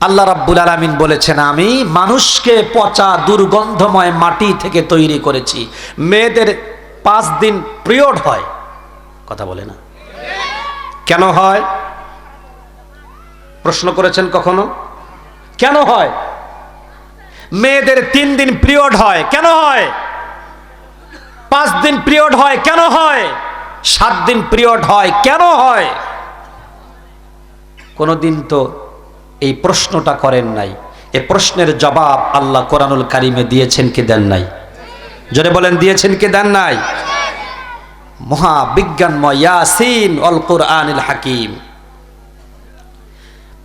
আল্লাহ রাব্বুল আলামিন বলেছেন, আমি মানুষকে পচা দুর্গন্ধময় মাটি থেকে তৈরি করেছি। মেয়েদের পাঁচ দিন পিরিয়ড হয়। কথা বলে না। কেন হয়? প্রশ্ন করেছেন কখনো? কেন হয়? মেয়েদের তিন দিন পিরিয়ড হয়, কেন হয়? পাঁচ দিন পিরিয়ড হয়, কেন হয়? সাত দিন পিরিয়ড হয়, কেন হয়? কোনোদিন তো এই প্রশ্নটা করেন নাই। এ প্রশ্নের জবাব আল্লাহ কোরআনুল কারিমে দিয়েছেন কি দেন নাই? জোরে বলেন, দিয়েছেন কি দেন নাই? মহা বিজ্ঞানময় ইয়াসিন অল কোরআনিল হাকিম।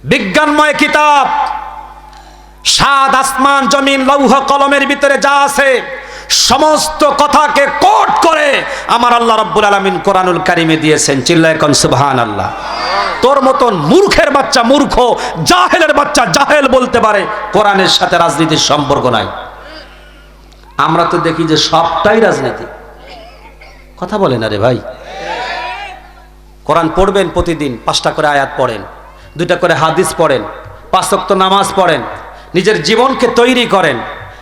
বিজ্ঞানময় কিতাব। সাত আসমান, জমিন, লৌহ, কলমের ভিতরে যা আছে, সমস্ত কথাকে কোট করে আমার আল্লাহ রব্বুল আলমিন কোরআনুল কারিমে দিয়েছেন। চিল্লায় কন সুবহান আল্লাহ তোর মতন মূর্খের বাচ্চা মূর্খ, জাহেলের বাচ্চা জাহেল বলতে পারে, কোরআনের সাথে রাজনীতির সম্পর্ক নাই। আমরা তো দেখি যে সবটাই রাজনীতি। কথা বলে না রে ভাই। কোরআন পড়বেন প্রতিদিন, পাঁচটা করে আয়াত পড়েন, দুইটা করে হাদিস পড়েন, পাঁচ ওয়াক্ত নামাজ পড়েন, নিজের জীবনকে তৈরি করেন।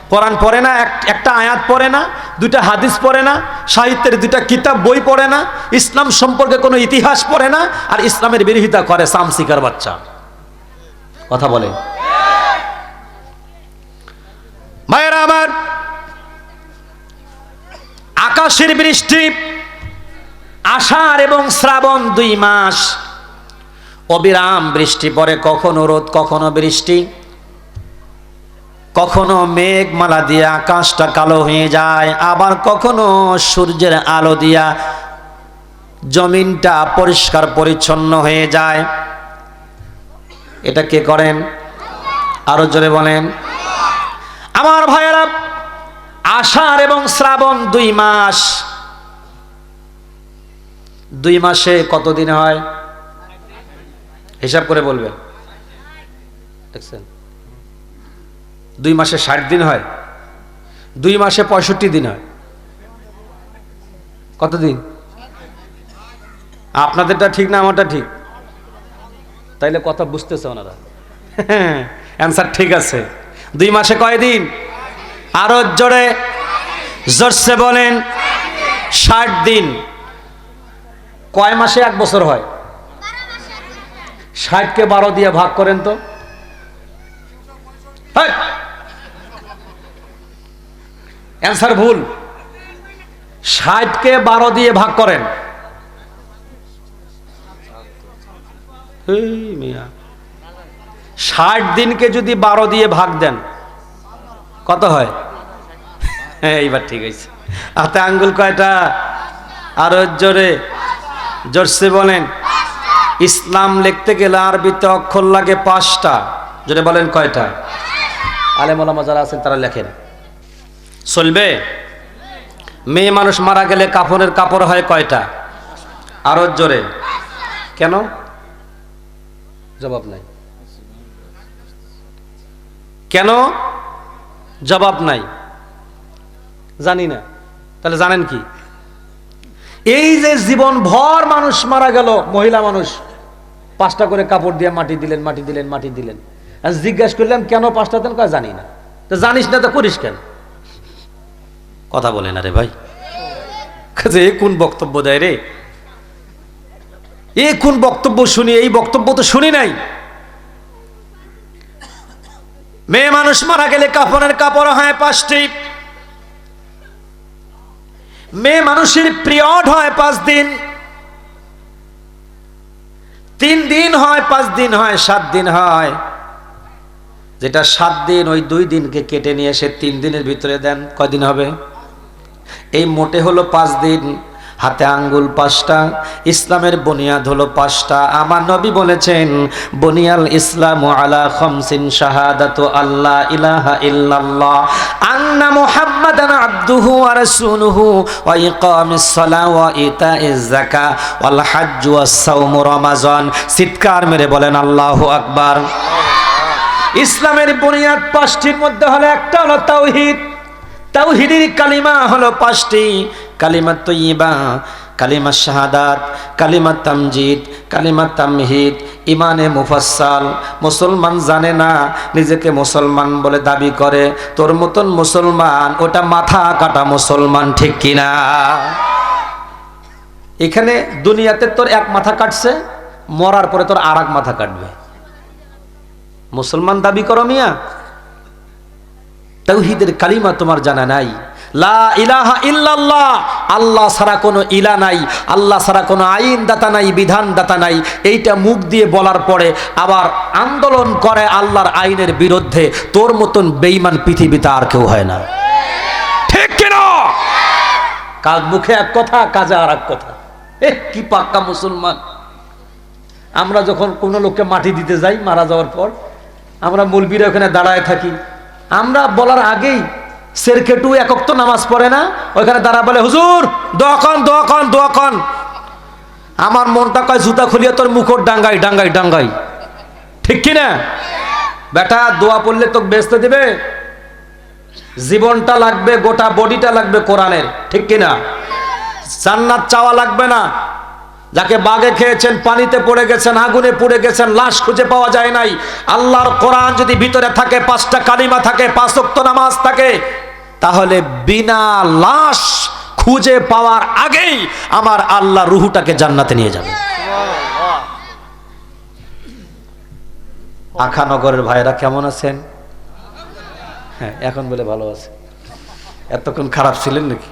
কোরআন পড়ে না, এক- একটা আয়াত পড়ে না দুইটা হাদিস পড়ে না, সাহিত্যের দুইটা কিতাব, বই পড়ে না, ইসলাম সম্পর্কে কোনো ইতিহাস পড়ে না, আর ইসলামের বিরোধিতা করে সামসিকার বাচ্চা। কথা বলে। মায়েরা আমার, আকাশের বৃষ্টি, আষাঢ় এবং শ্রাবণ দুই মাস অবিরাম বৃষ্টি পড়ে, কখনো রোদ, কখনো বৃষ্টি। কখনো মেঘমালা দিয়ে আকাশটা কালো হয়ে যায়, আবার কখনো সূর্যের আলো দিয়া জমিনটা পরিষ্কার পরিচ্ছন্ন হয়ে যায়। এটা কে করেন? আরও জোরে বলেন। আমার ভাইয়েরা, আষাঢ় এবং শ্রাবণ দুই মাস। দুই মাসে কতদিন হয়? হিসাব করে বলবেন। দেখছেন? দুই মাসে ষাট দিন হয়, দুই মাসে পঁয়ষট্টি দিন হয়। কতদিন? আপনাদেরটা ঠিক না আমারটা ঠিক? তাইলে কথা বুঝতেছে ওনারা। অ্যান্সার ঠিক আছে। দুই মাসে কয়দিন আরও জোরে, জোরসে বলেন, ষাট দিন। কয় মাসে এক বছর হয়? ষাটকে বারো দিয়ে ভাগ করেন তো। অ্যান্সার ভুল। ষাটকে বারো দিয়ে ভাগ করেন। ষাট দিনকে যদি বারো দিয়ে ভাগ দেন, কত হয়? হ্যাঁ এইবার ঠিক আছে হাতে আঙ্গুল কয়টা? আরও জোরে, জোরসে বলেন, ইসলাম লিখতে গেলে আরবিতে অক্ষর লাগে পাঁচটা। জোরে বলেন কয়টা? আলেমলামা যারা আছেন তারা লেখেন। চলবে? মেয়ে মানুষ মারা গেলে কাপড়ের কাপড় হয় কয়টা? আরও জোরে। কেন? জবাব নাই। কেন? জবাব নাই। জানি না। তাহলে জানেন কি? এই যে জীবন ভর মানুষ মারা গেল, মহিলা মানুষ, পাঁচটা করে কাপড় দিয়ে মাটি দিলেন মাটি দিলেন মাটি দিলেন। জিজ্ঞাসা করলাম কেন পাঁচটা দেন? জানি না। তো জানিস না তো করিস কেন? কথা বলে না রে ভাই। কাজে এ কোন বক্তব্য দেয় রে? এ কোন বক্তব্য শুনি, এই বক্তব্য তো শুনি নাই। মেয়ে মানুষ মারা গেলে কাপড়ের কাপড় হয় পাঁচটি। মেয়ে মানুষের পিরিয়ড হয় পাঁচ দিন। তিন দিন হয়, পাঁচ দিন হয়, সাত দিন হয়। যেটা সাত দিন, ওই দুই দিনকে কেটে নিয়ে এসে তিন দিনের ভিতরে দেন, কয়দিন হবে? এই মোটে হলো পাঁচ দিন, হাতে আঙ্গুল পাঁচটা, ইসলামের বুনিয়াদ হলো পাঁচটা। আমার নবী বলেছেন, বুনিয়াল ইসলাম আলা খমসিন শাহাদাতু আল্লাহ ইলাহা ইল্লাল্লাহ। আন্না মুহাম্মাদান আবদুহু ওয়া রাসূলুহু ওয়া ইকামিস সালাহ ওয়া ইতাইজ যাকা ওয়াল হজ্জ ওয়াস সাওম রমাজান। চিৎকার মেরে বলেন, আল্লাহু আকবার। ইসলামের বুনিয়াদ পাঁচটির মধ্যে হলো একটা হলো তাওহীদ তাওহীদের কালিমা হলো পাঁচটি। কালিমা তৈবা কালিমা শাহাদাত, কালিমা তামজিদ, কালিমা তামহিদ, ইমানে মুফাসাল মুসলমান জানে না, নিজেকে মুসলমান বলে দাবি করে। তোর মতন মুসলমান, ওটা মাথা কাটা মুসলমান, ঠিক কিনা? এখানে দুনিয়াতে তোর এক মাথা কাটছে, মরার পরে তোর আর মাথা কাটবে। মুসলমান দাবি করো মিয়া তৌহিদের কালিমা তোমার জানা নাই। লা ইলাহা ইল্লাল্লাহ, আল্লাহ ছাড়া কোনো ইলা নাই, আল্লাহ ছাড়া কোনো আইন দাতা নাই বিধান দাতা নাই। এইটা মুখ দিয়ে বলার পরে আবার আন্দোলন করে আল্লাহর আইনের বিরুদ্ধে, তোর মতন বেইমান পৃথিবীতে আর কেউ হয় না। ঠিক কিনা কাজ মুখে এক কথা, কাজে আর এক কথা। এ কি পাক্কা মুসলমান। আমরা যখন কোনো লোককে মাটি দিতে যাই, মারা যাওয়ার পর, আমরা মুলবিরা ওখানে দাঁড়ায় থাকি। আমরা বলার আগেই সেরকেটু একক তো নামাজ পড়ে না, ওইখানে দাঁড়া বলে, হুজুর দোয়াকন দোয়াকন দোয়াকন আমার মনটা কয়, জুতা খুলিয়ে তোর মুখর ডাঙ্গাই ডাঙ্গাই ডাঙ্গাই ঠিক কি না বেটা, দোয়া পড়লে তো বেচতে দেবে। জীবনটা লাগবে, গোটা বডিটা লাগবে কোরআনের। ঠিক কিনা? জান্নাত চাওয়া লাগবে না। যাকে বাগে খেয়েছেন, পানিতে পড়ে গেছেন, আগুনে পুড়ে গেছেন, লাশ খুঁজে পাওয়া যায় নাই। আল্লাহর কোরআন যদি ভিতরে থাকে, পাঁচটা কালিমা থাকে, পাঁচ ওয়াক্ত নামাজ থাকে, তাহলে বিনা লাশ খুঁজে পাওয়ার আগেই আমার আল্লাহ রুহুটাকে জান্নাতে নিয়ে যাবে। আখানগরের ভাইরা কেমন আছেন? হ্যাঁ এখন বলে ভালো আছে। এতক্ষণ খারাপ ছিলেন নাকি?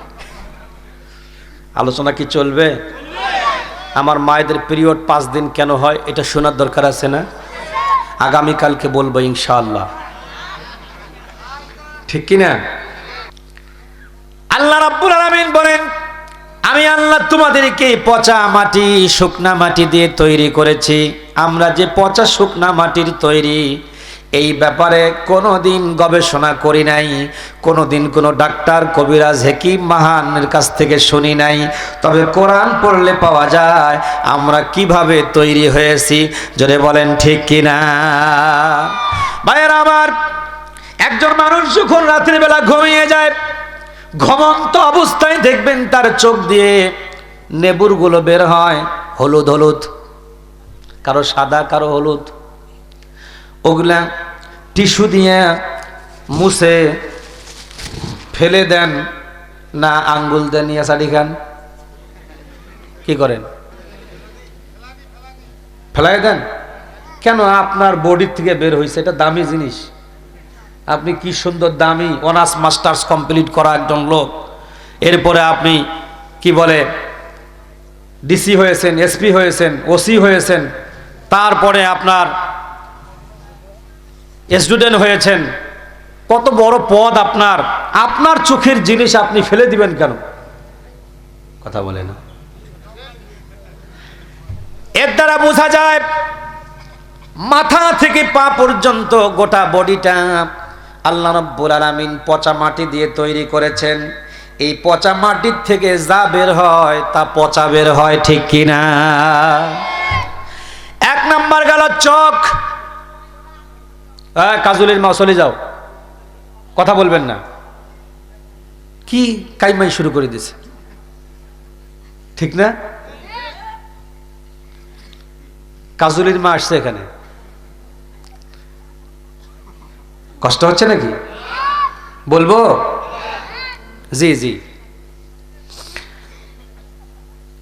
আলোচনা কি চলবে? আমার মায়েদের পিরিয়ড পাঁচ দিন কেন হয়, এটা শোনার দরকার আছে না? আগামীকালকে বলব ইনশাআল্লাহ। ঠিক কিনা আল্লাহ রাব্বুল আলামিন বলেন, আমি আল্লাহ তোমাদেরকে পচা মাটি, শুকনা মাটি দিয়ে তৈরি করেছি। আমরা যে পচা শুকনা মাটির তৈরি এই ব্যাপারে কোনো দিন গবেষণা করি নাই কোনো দিন কোনো ডাক্তার, কবিরাজ, হেকিম, মাহানের কাছ থেকে শুনি নাই। তবে কোরআন পড়লে পাওয়া যায়, আমরা কীভাবে তৈরি হয়েছি, যদি বলেন ঠিক কিনা? ভাইয়ের আমার, একজন মানুষ যখন রাত্রিবেলা ঘুমিয়ে যায়, ঘমন্ত অবস্থায় দেখবেন তার চোখ দিয়ে নেবুরগুলো বের হয়, হলুদ হলুদ। কারও সাদা, কারও হলুদ। ওগুলা টিস্যু দিয়ে মুছে ফেলে দেন না আঙ্গুল দেন নিয়ে শাড়ি খান। কি করেন? ফেলাই দেন? কেন আপনার বডির থেকে বের হয়েছে এটা দামি জিনিস। আপনি কি সুন্দর দামি অনার্স মাস্টার্স কমপ্লিট করা একজন লোক। এরপরে আপনি কি বলে ডিসি হয়েছেন এসপি হয়েছেন ওসি হয়েছেন। তারপরে আপনার স্টুডেন্ট হয়েছেন, কত বড় পদ আপনার আপনার চোখের জিনিস আপনি ফেলে দিবেন কেন? কথা বলে না। এর দ্বারা বোঝা যায়, মাথা থেকে পা পর্যন্ত গোটা বডিটা আল্লাহ রব্বুল আলামিন পচা মাটি দিয়ে তৈরি করেছেন। এই পচা মাটির থেকে যা বের হয়, তা পচা বের হয় ঠিক কিনা। এক নাম্বার গেল চোখ। হ্যাঁ কাজুলের মা, চলে যাও। কথা বলবেন না। কি কাইমাই শুরু করে দিছে? ঠিক না? কাজুলির মা আসছে এখানে। কষ্ট হচ্ছে নাকি? বলব? জি জি।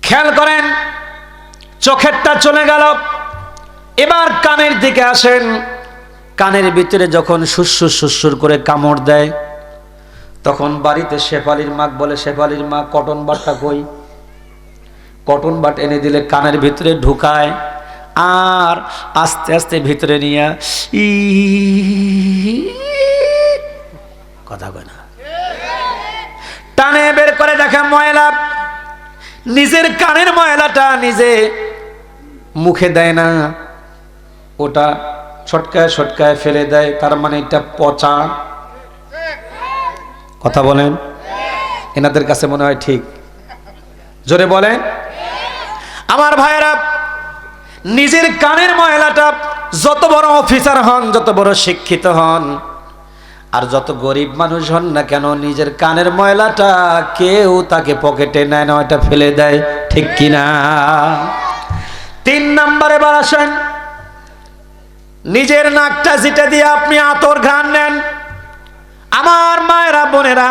খেয়াল করেন, চোখেরটা চলে গেল। এবার কানের দিকে আসেন। কানের ভিতরে যখন সুসুর সুসুর করে কামড় দেয়, তখন বাড়িতে শেফালির মাক বলে, শেফালির মা, কটন বাটটা কই? কটন বাট এনে দিলে কানের ভিতরে ঢুকায়, আর আস্তে আস্তে ভিতরে নিয়ে ই কথা কয় না। টানে বের করে দেখে ময়লা, নিজের কানের ময়লাটা নিজে মুখে দেয় না, ওটা ছটকায় ছটকায় ফেলে দেয়, তার মানে এটা পচা। কথা বলেন? এনাদের কাছে মনে হয় ঠিক। জোরে বলেন। আমার ভাইয়েরা, নিজের কানের ময়লাটা যত বড় অফিসার হন, যত বড় শিক্ষিত হন, আর যত গরিব মানুষ হন না কেন, নিজের কানের ময়লাটা কেউ তাকে পকেটে নেয় না, ওটা ফেলে দেয়। ঠিক কিনা? তিন নম্বরে বার আসেন। নিজের নাকটা জিটে দিয়ে আপনি আতর ঘ্রাণ নেন। আমার মায়েরা, বোনেরা,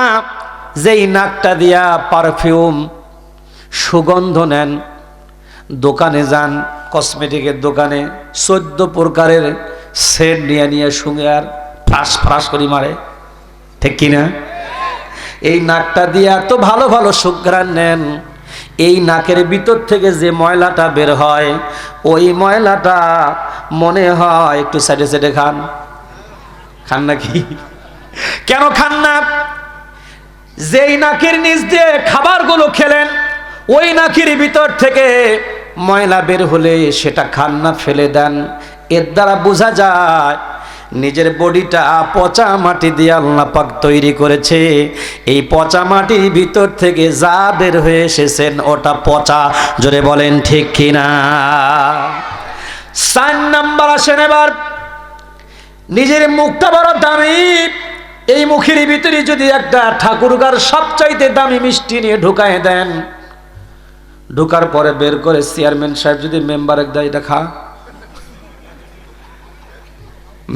যেই নাকটা দিয়া পারফিউম, সুগন্ধ নেন, দোকানে যান, কসমেটিকের দোকানে, চোদ্দ প্রকারের সেট নিয়ে নিয়ে শুঙে আর ফ্রাস ফ্রাস করে মারে। ঠিক কিনা? এই নাকটা দিয়ে এত ভালো ভালো সুঘ্রাণ নেন, এই নাকের ভিতর থেকে যে ময়লাটা বের হয়, ওই ময়লাটা মনে হয় একটু সাইডে সাইডে খান। খান নাকি? কেন খান না? যেই নাকির নিচ দিয়ে খাবারগুলো খেলেন, ওই নাকের ভিতর থেকে ময়লা বের হলে সেটা খান না, ফেলে দেন। এর দ্বারা বোঝা যায়, নিজের বডিটা পচা মাটি দিয়ে আল্লাহ পাক তৈরি করেছে। এই পচা মাটির ভিতর থেকে যা বের হয়ে এসেছেন, ওটা পচা। জোরে বলেন ঠিক কিনা? সান নাম্বার আসেন এবার। নিজের মুখটা বড় দামি। এই মুখের ভিতরে যদি একটা ঠাকুরগার সবচাইতে দামি মিষ্টি নিয়ে ঢুকায় দেন, ঢুকার পরে বের করে চেয়ারম্যান সাহেব যদি মেম্বার এক এটা খা।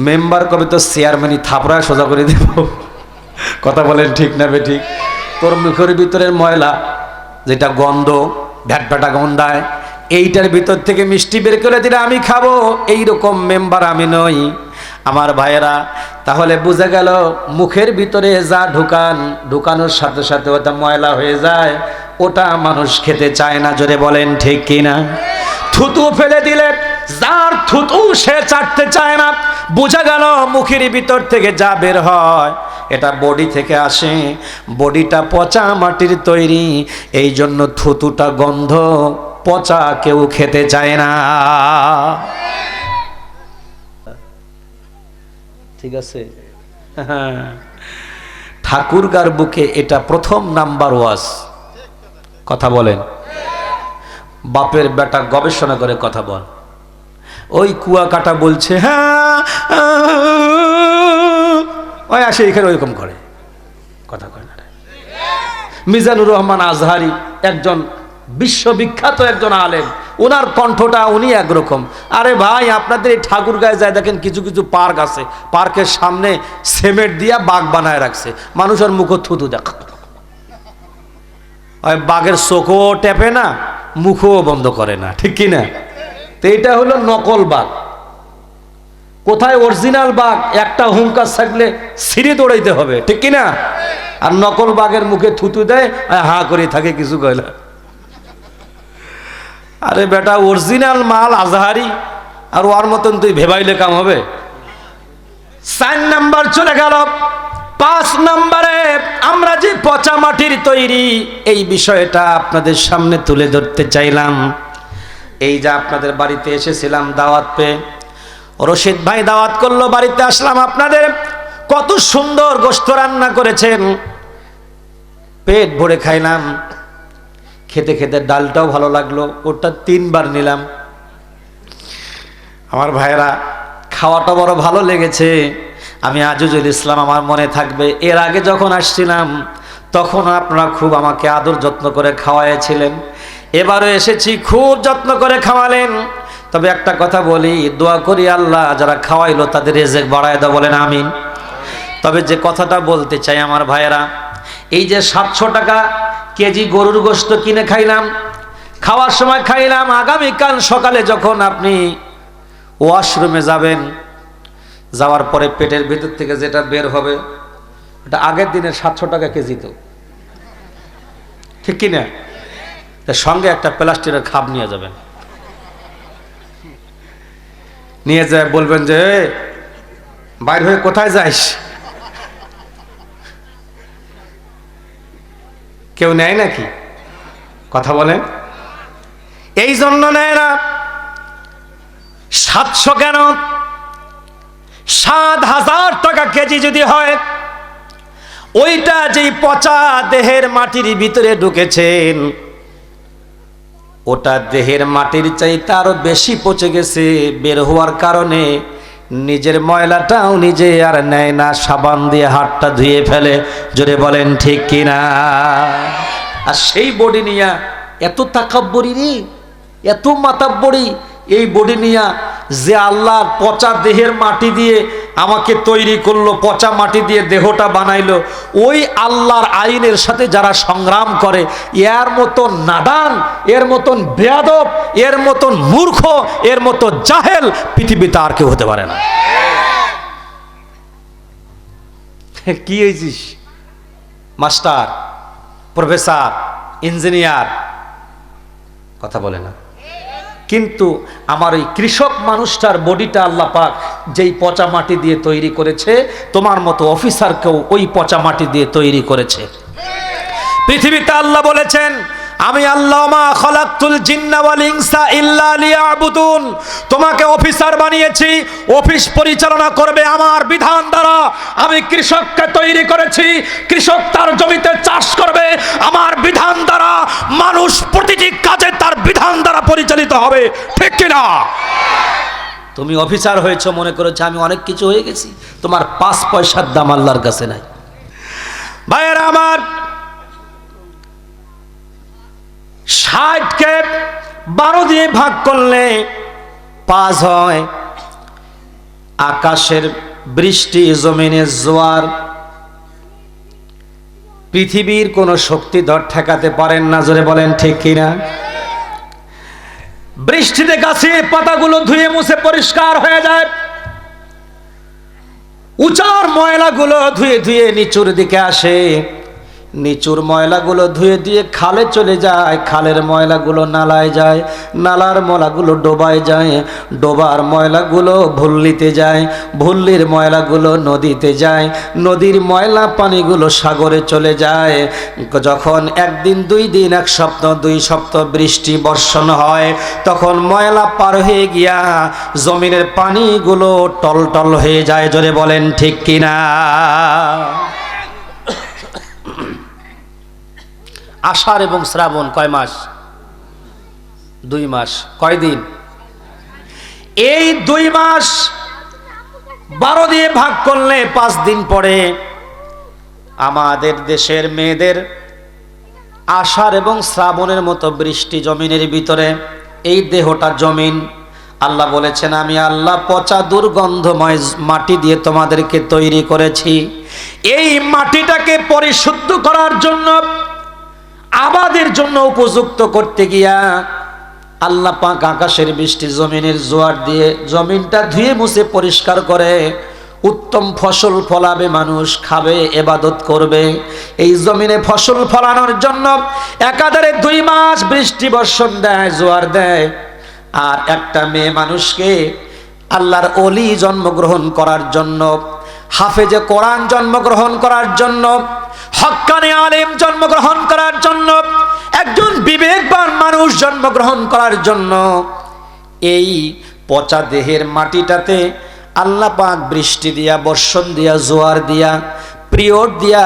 মেম্বার কবে তো চেয়ারম্যানই থাপড়ায় সোজা করে দেব। কথা বলেন ঠিক না বে ঠিক তোর মুখের ভিতরের ময়লা, যেটা গন্ধ ভ্যাট ভ্যাটা গন্ধায় এইটার ভিতর থেকে মিষ্টি বের করে দিলে আমি খাব। এই রকম মেম্বার আমি নই। আমার ভাইয়েরা, তাহলে বুঝে গেল মুখের ভিতরে যা ঢুকান, ঢুকানোর সাথে সাথে ওটা ময়লা হয়ে যায়। ওটা মানুষ খেতে চায় না, জোরে বলেন ঠিক কিনা থুতু ফেলে দিলে যার থুতু সে চাটতে চায় না। বোঝা গেল মুখের ভিতর থেকে যা বের হয়, এটা বডি থেকে আসে। বডিটা পচা মাটির তৈরি এই জন্য থুতুটা গন্ধ পচা কেউ খেতে চায় না। ঠিক আছে। ঠাকুরগার বুকে এটা প্রথম নাম্বার ওয়াজ। কথা বলেন। বাপের বেটা গবেষণা করে কথা বল। ওই কুয়াকাটা বলছে হ্যাঁ ওই আসে এখানে ওইরকম করে। কথা কয় না মিজানুর রহমান আজহারি একজন বিশ্ববিখ্যাত একজন আলেম। ওনার কণ্ঠটা উনি একরকম। আরে ভাই, আপনাদের এই ঠাকুর গায়ে যায় দেখেন কিছু কিছু পার্ক আছে। পার্কের সামনে সিমেন্ট দিয়া বাঘ বানায় রাখছে। মানুষের মুখ থুতু দেখা। বাঘের চোখও টেপে না, মুখও বন্ধ করে না। ঠিক কি না? তো এটা হলো নকল বাঘ। কোথায় অরিজিনাল বাঘ? একটা হুঙ্কার থাকলে সিঁড়ি দৌড়াইতে হবে। ঠিক কি না? আর নকল বাঘের মুখে থুতু দেয় হা করে থাকে, কিছু কয়লা আরে বেটা অরিজিনাল মাল আজহারি, আর ওর মতন তুই ভেবাইলে কাম হবে? চার নাম্বার চলে গেল, পাঁচ নম্বরে আমরা যে পচা মাটির তৈরি, এই বিষয়টা আপনাদের সামনে তুলে ধরতে চাইলাম। এই যে আপনাদের বাড়িতে এসেছিলাম দাওয়াত পেয়ে, রশিদ ভাই দাওয়াত করল, বাড়িতে আসলাম আপনাদের। কত সুন্দর গোস্ত রান্না করেছেন। পেট ভরে খাইলাম। খেতে খেতে ডালটাও ভালো লাগল ওটা তিনবার নিলাম। আমার ভাইয়েরা, খাওয়াটা বড় ভালো লেগেছে। আমি আজিজুল ইসলাম, আমার মনে থাকবে। এর আগে যখন আসছিলাম, তখন আপনারা খুব আমাকে আদর যত্ন করে খাওয়াইছিলেন এবারও এসেছি, খুব যত্ন করে খাওয়ালেন। তবে একটা কথা বলি, দোয়া করি আল্লাহ, যারা খাওয়াইলো তাদের রেজেক বাড়ায় দাও, বলেন আমিন। তবে যে কথাটা বলতে চাই আমার ভাইয়েরা, এই যে সাতশো টাকা কেজি গরুর গোস্ত কিনে খাইলাম খাওয়ার সময় খাইলাম আগামীকাল সকালে যখন আপনি ওয়াশরুমে যাবেন যাওয়ার পরে পেটের ভিতর থেকে যেটা বের হবে এটা আগের দিনের সাতশো টাকা কেজি তো। ঠিক কিনা তার সঙ্গে একটা প্লাস্টিকের খাপ নিয়ে যাবেন। নিয়ে যায় বলবেন যে "এ, বাইর হয়ে কোথায় যাইস কেউ নেয় নাকি? কথা বলেন। এই জন্য নেয় না। সাতশো কেন? সাত হাজার টাকা কেজি যদি হয়, ওইটা যেই পচা দেহের মাটির ভিতরে ঢুকেছেন, ওটা দেহের মাটির চাইতে আরও বেশি পচে গেছে, বের হওয়ার কারণে নিজের ময়লাটাও নিজে আর নেয় না, সাবান দিয়ে হাতটা ধুয়ে ফেলে, জোরে বলেন, ঠিক কিনা আর সেই বডি নিয়া এত তাকাব্বরি রে, এত মাতাব্বরি, এই বডি নিয়া যে আল্লাহ পচা দেহের মাটি দিয়ে আমাকে তৈরি করল, পচা মাটি দিয়ে দেহটা বানাইলো, ওই আল্লাহর আইনের সাথে যারা সংগ্রাম করে, এর মতন নাদান, এর মতন বেয়াদব, এর মতন মূর্খ, এর মতো জাহেল পৃথিবীতে আর কেউ হতে পারে না। কি হয়েছিস মাস্টার, প্রফেসর, ইঞ্জিনিয়ার, কথা বলে না। কিন্তু আমার ওই কৃষক মানুষটার বডিটা আল্লাহ পাক যেই পচা মাটি দিয়ে তৈরি করেছে, তোমার মতো অফিসারকেও ওই পচা মাটি দিয়ে তৈরি করেছে। পৃথিবীতে আল্লাহ বলেছেন আমি আল্লাহ মা খলাকুল জিন্না ওয়াল ইনসা ইল্লা লিয়াবুদুন। তোমাকে অফিসার বানিয়েছি অফিস পরিচালনা করবে আমার বিধান দ্বারা। আমি কৃষককে তৈরি করেছি কৃষক তার জমিতে চাষ করবে আমার বিধান দ্বারা মানুষ প্রতিটি কাজে তার বিধান দ্বারা পরিচালিত হবে। ঠিক কিনা? তুমি অফিসার হয়েছো মনে করেছ আমি অনেক কিছু হয়ে গেছি তোমার পাঁচ পয়সার দাম আল্লাহর কাছে নাই। ভাইয়েরা আমার ষাটকে বারো দিয়ে ভাগ করলে পাঁচ হয়। আকাশের বৃষ্টি জমিনের জোয়ার, পৃথিবীর কোনো শক্তিধর ঠেকাতে পারেন না, জোরে বলেন ঠিক কিনা? বৃষ্টিতে গাছে পাতাগুলো ধুয়ে মুছে পরিষ্কার হয়ে যায়। উচার ময়লাগুলো ধুয়ে ধুয়ে নিচুর দিকে আসে। নিচুর ময়লাগুলো ধুয়ে দিয়ে খালে চলে যায়, খালের ময়লাগুলো নালায় যায়, নালার ময়লাগুলো ডোবায় যায়, ডোবার ময়লাগুলো ভুল্লিতে যায়, ভুল্লির ময়লাগুলো নদীতে যায়, নদীর ময়লা পানিগুলো সাগরে চলে যায়। যখন একদিন, দুই দিন, এক সপ্তাহ, দুই সপ্তাহ বৃষ্টি বর্ষণ হয়, তখন ময়লা পার হয়ে গিয়া জমিনের পানিগুলো টলটল হয়ে যায়, জোরে বলেন ঠিক কিনা? আষাঢ় এবং শ্রাবণ কয় মাস? দুই মাস। কয় দিন? এই দুই মাস বারো দিয়ে ভাগ করলে পাঁচ দিন পরে আমাদের দেশের মেয়েদের আষাঢ় এবং শ্রাবণের মতো বৃষ্টি জমিনের ভিতরে, এই দেহটা জমিন। আল্লাহ বলেছেন, আমি আল্লাহ পচা দুর্গন্ধময় মাটি দিয়ে তোমাদেরকে তৈরি করেছি। এই মাটিটাকে পরিশুদ্ধ করার জন্য আবাদের জন্য উপযুক্ত করতে গিয়া আল্লাহ পাক আকাশের বৃষ্টি, জমিনের জোয়ার দিয়ে জমিনটা ধুয়ে মুছে পরিষ্কার করে উত্তম ফসল ফলাবে, মানুষ খাবে, এবাদত করবে। এই জমিনে ফসল ফলানোর জন্য একাধারে দুই মাস বৃষ্টি বর্ষণ দেয়, জোয়ার দেয়। আর একটা মেয়ে মানুষকে আল্লাহর অলি জন্মগ্রহণ করার জন্য হাফেজে কোরআন জন্মগ্রহণ করার জন্য হক্কানে আলেম জন্মগ্রহণ করার জন্য, একজন বিবেকবান মানুষ জন্মগ্রহণ করার জন্য, এই পচা দেহের মাটিটাতে আল্লাপাক বৃষ্টি দিয়া, বর্ষণ দিয়া, জোয়ার দিয়া প্রিয় দিয়া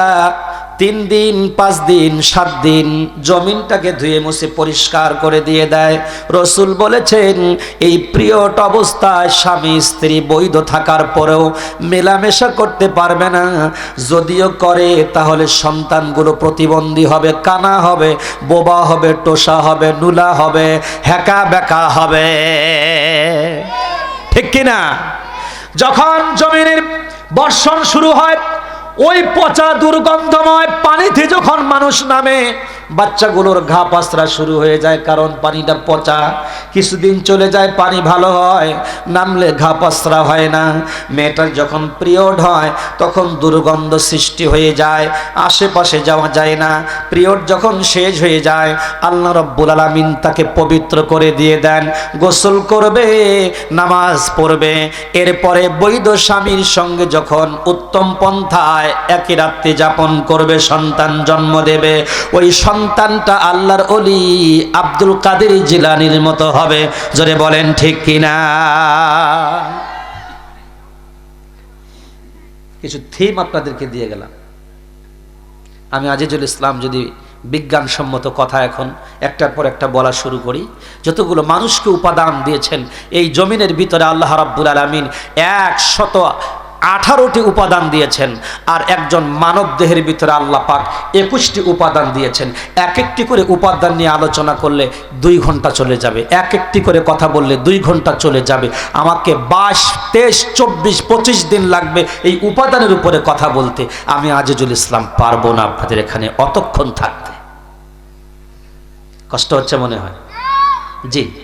তিন দিন, পাঁচ দিন, সাত দিন জমিনটাকে ধুয়ে মুছে পরিষ্কার করে দিয়ে দেয়। রসুল বলেছেন, এই প্রিয়ট অবস্থায় স্বামী, স্ত্রী বৈধ থাকার পরেও মেলামেশা করতে পারবে না। যদিও করে, তাহলে সন্তানগুলো প্রতিবন্ধী হবে, কানা হবে, বোবা হবে, টোসা হবে, নুলা হবে, হ্যাকা বেকা হবে। ঠিক কিনা? যখন জমিনের বর্ষণ শুরু হয় ওই পচা দুর্গন্ধময় পানিতে যখন মানুষ নামে, বাচ্চাগুলোর ঘা পাসরা শুরু হয়ে যায়, কারণ পানিটা পচা। কিছুদিন চলে যায়, পানি ভালো হয়, নামলে ঘা পাসরা হয় না। মেয়েটার যখন পিরিয়ড হয়, তখন দুর্গন্ধ সৃষ্টি হয়ে যায়, আশেপাশে যাওয়া যায় না। পিরিয়ড যখন শেষ হয়ে যায়, আল্লাহ রব্বুল আলমিন তাকে পবিত্র করে দিয়ে দেন, গোসল করবে, নামাজ পড়বে। এরপরে বৈধ স্বামীর সঙ্গে যখন উত্তম পন্থায় একই রাত্রি যাপন করবে, সন্তান জন্ম দেবে। ওই সন্তানটা আল্লাহর অলি আব্দুল কাদের জিলানির মতো হবে। জোরে বলেন, ঠিক কিনা? কিছু থিম আপনাদেরকে দিয়ে গেলাম। আমি আজিজুল ইসলাম যদি বিজ্ঞানসম্মত কথা এখন একটার পর একটা বলা শুরু করি, যতগুলো মানুষকে উপাদান দিয়েছেন, এই জমিনের ভিতরে আল্লাহ রাব্বুল আলমিন এক শত আঠারোটি উপাদান দিয়েছেন আর একজন মানব দেহের ভিতরে আল্লাহ পাক একুশটি উপাদান দিয়েছেন। এক একটি করে উপাদান নিয়ে আলোচনা করলে দুই ঘণ্টা চলে যাবে। এক একটি করে কথা বললে দুই ঘণ্টা চলে যাবে। আমাকে বাইশ, তেইশ, চব্বিশ, পঁচিশ দিন লাগবে এই উপাদানের উপরে কথা বলতে। আমি আজিজুল ইসলাম পারব না আপনাদের এখানে অতক্ষণ থাকতে। কষ্ট হচ্ছে মনে হয়? জি।